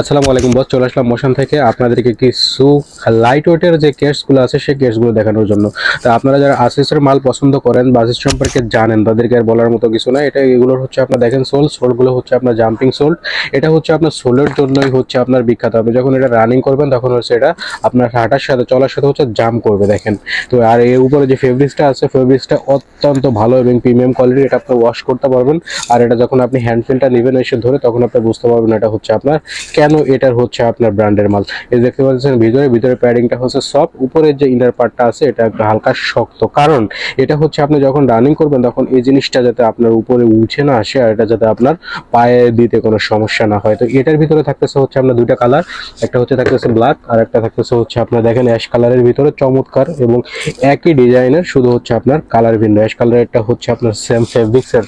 আসসালামু আলাইকুম বস চলে আসলাম মোশন থেকে। আপনাদেরকে কিছু লাইট ওয়েটের যে কেসগুলো আছে, সেই কেসগুলো দেখানোর জন্য। তা আপনারা যারা আসিসের মাল পছন্দ করেন বা বাসিস সম্পর্কে জানেন, তাদেরকে আর বলার মতো কিছু না এটা এগুলোর হচ্ছে আপনার দেখেন সোল সোলগুলো হচ্ছে আপনার জাম্পিং সোল এটা হচ্ছে আপনার সোলের জন্যই হচ্ছে আপনার বিখ্যাত। আপনি যখন এটা রানিং করবেন, তখন হচ্ছে এটা আপনার হাঁটার সাথে, চলার সাথে হচ্ছে জাম্প করবে, দেখেন। তো আর এর উপরে যে ফেব্রিক্সটা আছে ফেব্রিক্সটা অত্যন্ত ভালো এবং প্রিমিয়াম কোয়ালিটি এটা আপনি ওয়াশ করতে পারবেন। আর এটা যখন আপনি হ্যান্ডফিলটা নেবেন এসে ধরে, তখন আপনি বুঝতে পারবেন এটা হচ্ছে আপনার কেন এটার হচ্ছে আপনার ব্র্যান্ডের মাল? এই দেখতে পাচ্ছেন, ভিতরে ভিতরে প্যাডিংটা হচ্ছে সফট উপরের যে ইনার পার্টটা আছে, এটা একটু হালকা শক্ত। কারণ এটা হচ্ছে আপনি যখন রানিং করবেন, তখন এই জিনিসটা যাতে আপনার উপরে উঠে না আসে, আর এটা যাতে আপনার পায়ে দিতে কোনো সমস্যা না হয়। তো এটার ভিতরে থাকতেছে হচ্ছে আপনার দুইটা কালার একটা হচ্ছে থাকতেছে ব্ল্যাক আর একটা থাকতেছে হচ্ছে আপনার দেখেন অ্যাশ কালারের ভিতরে চমৎকার, এবং একই ডিজাইনের শুধু হচ্ছে আপনার কালার ভিন্ন। অ্যাশ কালারেরটা হচ্ছে আপনার সেম ফেব্রিক্সের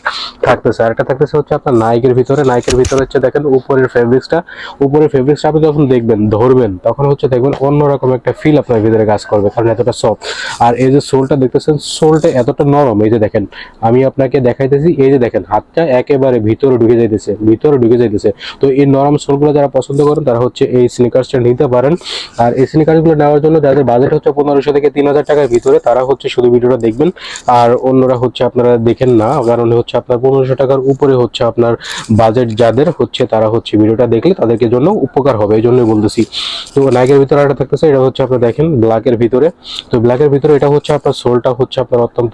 থাকতেছে। আর একটা থাকতেছে হচ্ছে আপনার নাইকের ভিতরে। নাইকের ভিতরে হচ্ছে দেখেন, উপরের ফেব্রিক্সটা উপরের ফেব্রিক্সটা আপনি যখন দেখবেন, ধরবেন, তখন হচ্ছে দেখবেন অন্যরকম একটা ফিল আপনার ভিতরে কাজ করবে, কারণ এতটা সফট আর এই যে সোলটা দেখতেছেন, সোলটা এতটা নরম, এই যে দেখেন, আমি আপনাকে দেখাইতেছি, এই যে দেখেন, হাতটা একেবারে ভিতরে ঢুকে যাইতেছে, ভিতরে ঢুকে যাইতেছে। তো এই নরম সোলগুলো যারা পছন্দ করেন, তারা হচ্ছে এই স্নিকার্সটা নিতে পারেন। আর এই স্নিকার্সগুলো নেওয়ার জন্য যাদের বাজেট হচ্ছে পনেরোশো থেকে তিন হাজার টাকার ভিতরে, তারা হচ্ছে শুধু ভিডিওটা দেখবেন। আর অন্যরা হচ্ছে আপনারা দেখেন না, কারণ হচ্ছে আপনার পনেরোশো টাকার উপরে হচ্ছে আপনার বাজেট যাদের হচ্ছে, তারা হচ্ছে ভিডিওটা দেখলে তাদেরকে জন্য উপকার হবে এই জন্যই বলতেছি। তো নাইকের ভিতরে একটা থাকতেছে, এটা হচ্ছে আপনার দেখেন ব্ল্যাকের ভিতরে। তো ব্ল্যাকের ভিতরে এটা হচ্ছে আপনার সোলটা হচ্ছে আপনার অত্যন্ত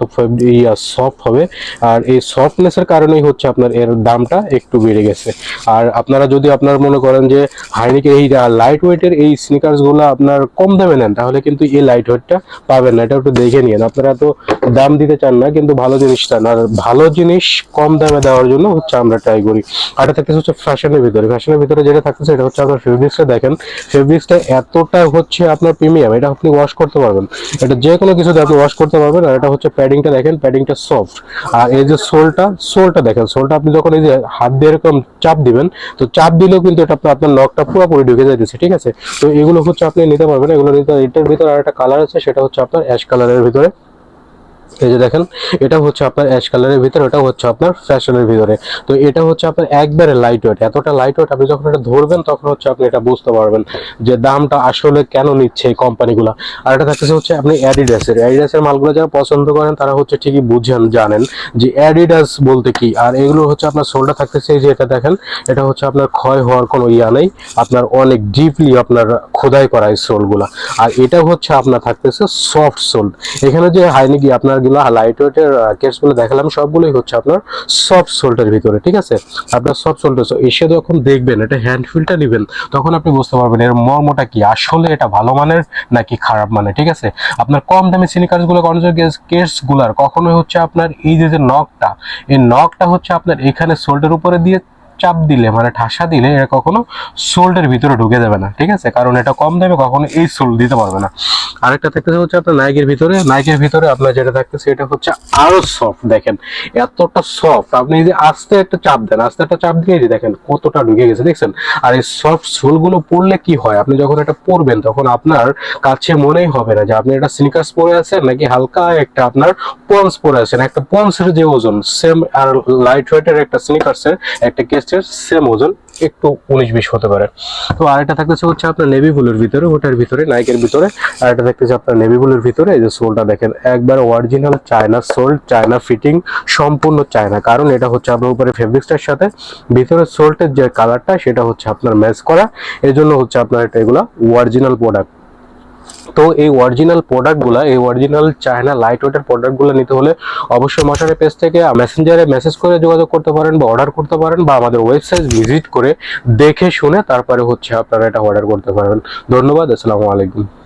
সফট হবে। আর এই সফটনেসের কারণেই হচ্ছে আপনার এর দামটা একটু বেড়ে গেছে। আর আপনারা যদি আপনার মনে করেন যে হাইনিকের এই লাইট ওয়েটের এই স্নিকার্সগুলো আপনার কম দামে নেন, তাহলে কিন্তু এই লাইট ওয়েটটা পাবেন না। এটা একটু দেখে নিন আপনারা তো দাম দিতে চান না, কিন্তু ভালো জিনিস চান। আর ভালো জিনিস কম দামে দেওয়ার জন্য হচ্ছে আমরা ট্রাই করি। আর থাকতেছে হচ্ছে ফ্যাশনের ভিতরে। ফ্যাশনের ভিতরে যেটা থাকতেছে এটা হচ্ছে আপনার ফেব্রিক্সটা দেখেন। ফেব্রিক্সটা এতটা হচ্ছে আপনার প্রিমিয়াম এটা আপনি ওয়াশ করতে পারবেন। এটা যে কোনো কিছুতে আপনি ওয়াশ করতে পারবেন, আর এটা হচ্ছে প্যাডিংটা দেখেন প্যাডিংটা সফট আর এই যে সোলটা সোলটা দেখেন, সোলটা আপনি যখন এই যে হাত দিয়ে এরকম চাপ দিবেন, তো চাপ দিলেও কিন্তু এটা আপনার নখটা পুরোপুরি ঢুকে যাইতেছে, ঠিক আছে? তো এগুলো হচ্ছে আপনি নিতে পারবেন, এগুলো নিতে এটার ভিতরে আর একটা কালার আছে, সেটা হচ্ছে আপনার অ্যাশ কালারের ভিতরে। এই যে দেখেন এটা হচ্ছে আপনার অ্যাশ কালারের ভিতরে ওটা হচ্ছে আপনার ফ্যাশনের ভিতরে। তো এটা হচ্ছে আপনার একবারে লাইট ওয়েট এতটা লাইট ওয়েট আপনি যখন এটা ধরবেন, তখন হচ্ছে আপনি এটা বুঝতে পারবেন যে দামটা আসলে কেন নিচ্ছে এই কোম্পানিগুলো আর এটা থাকতেছে হচ্ছে আপনি অ্যাডিডাসের অ্যাডিডাসের মালগুলো যারা পছন্দ করেন, তারা হচ্ছে ঠিকই বুঝেন, জানেন যে অ্যাডিডাস বলতে কি। আর এগুলো হচ্ছে আপনার সোলটা থাকতেছে যে এটা দেখেন, এটা হচ্ছে আপনার ক্ষয় হওয়ার কোনো ইয়া নেই। আপনার অনেক ডিপলি আপনার খোদাই করা এই সোলগুলা। আর এটা হচ্ছে আপনার থাকতেছে সফট সোল এখানে যে হাইনিকি আপনার গুলো লাইট ওয়েটের কেসগুলো দেখালাম, সবগুলোই হচ্ছে আপনার সফট সোল্টের ভিতরে, ঠিক আছে? আপনার সফট সোল্টার এসে যখন দেখবেন, এটা হ্যান্ড ফিলটা নেবেন, তখন আপনি বুঝতে পারবেন এর মর্মটা কি, আসলে এটা ভালো মানের নাকি খারাপ মানের, ঠিক আছে? আপনার কম দামি সিনিকার্সগুলো কেসগুলার, কখনোই হচ্ছে আপনার এই যে যে নখটা এই নখটা হচ্ছে আপনার এখানে সোল্টের উপরে দিয়ে চাপ দিলে মানে ঠাসা দিলে এটা কখনো সোল্ডের ভিতরে ঢুকে যাবে না, ঠিক আছে? কারণ এটা কম দামে কখনো এই সোল দিতে পারবে না। আরেকটা থাকতেছে হচ্ছে আপনার নাইকের ভিতরে। নাইকের ভিতরে আপনার যেটা থাকতেছে, এটা হচ্ছে আরও সফট দেখেন। এতটা সফট আপনি যদি আস্তে একটা চাপ দেন, আস্তে একটা চাপ দিয়ে দেখেন কতটা ঢুকে গেছে, দেখছেন? আর এই সফট সোলগুলো পরলে কি হয়? আপনি যখন এটা পরবেন, তখন আপনার কাছে মনেই হবে না যে আপনি একটা স্নিকার্স পরে আছেন নাকি হালকা একটা আপনার পন্স পরে আছেন। একটা পন্সের যে ওজন সেম আর লাইট ওয়েটের একটা স্নিকার্সের একটা কেসের সেম ওজন, একটু উনিশ বিশ হতে পারে। তো আরেকটা থাকতেছে হচ্ছে আপনার নেভি ব্লুর ভিতরে, ওটার ভিতরে, নাইকের ভিতরে। আর একটা দেখতেছে আপনার নেভি ব্লুর ভিতরে, এই যে সোলটা দেখেন, একবার original China sole China fitting সম্পূর্ণ চায়না কারণ এটা হচ্ছে আপনার উপরে ফেব্রিক্সটার সাথে ভিতরে সোলটের যে কালারটা সেটা হচ্ছে আপনার ম্যাচ করা। এই জন্য হচ্ছে আপনার এটা এগুলা অরিজিনাল প্রোডাক্ট তো এই অরিজিনাল প্রোডাক্টগুলো এই অরিজিনাল চায়না লাইট ওয়েটের প্রোডাক্টগুলো নিতে হলে অবশ্যই মশারের পেজ থেকে মেসেঞ্জারে মেসেজ করে যোগাযোগ করতে পারেন বা অর্ডার করতে পারেন বা আমাদের ওয়েবসাইট ভিজিট করে দেখে শুনে তারপরে হচ্ছে আপনারা এটা অর্ডার করতে পারবেন। ধন্যবাদ, আসসালামু আলাইকুম।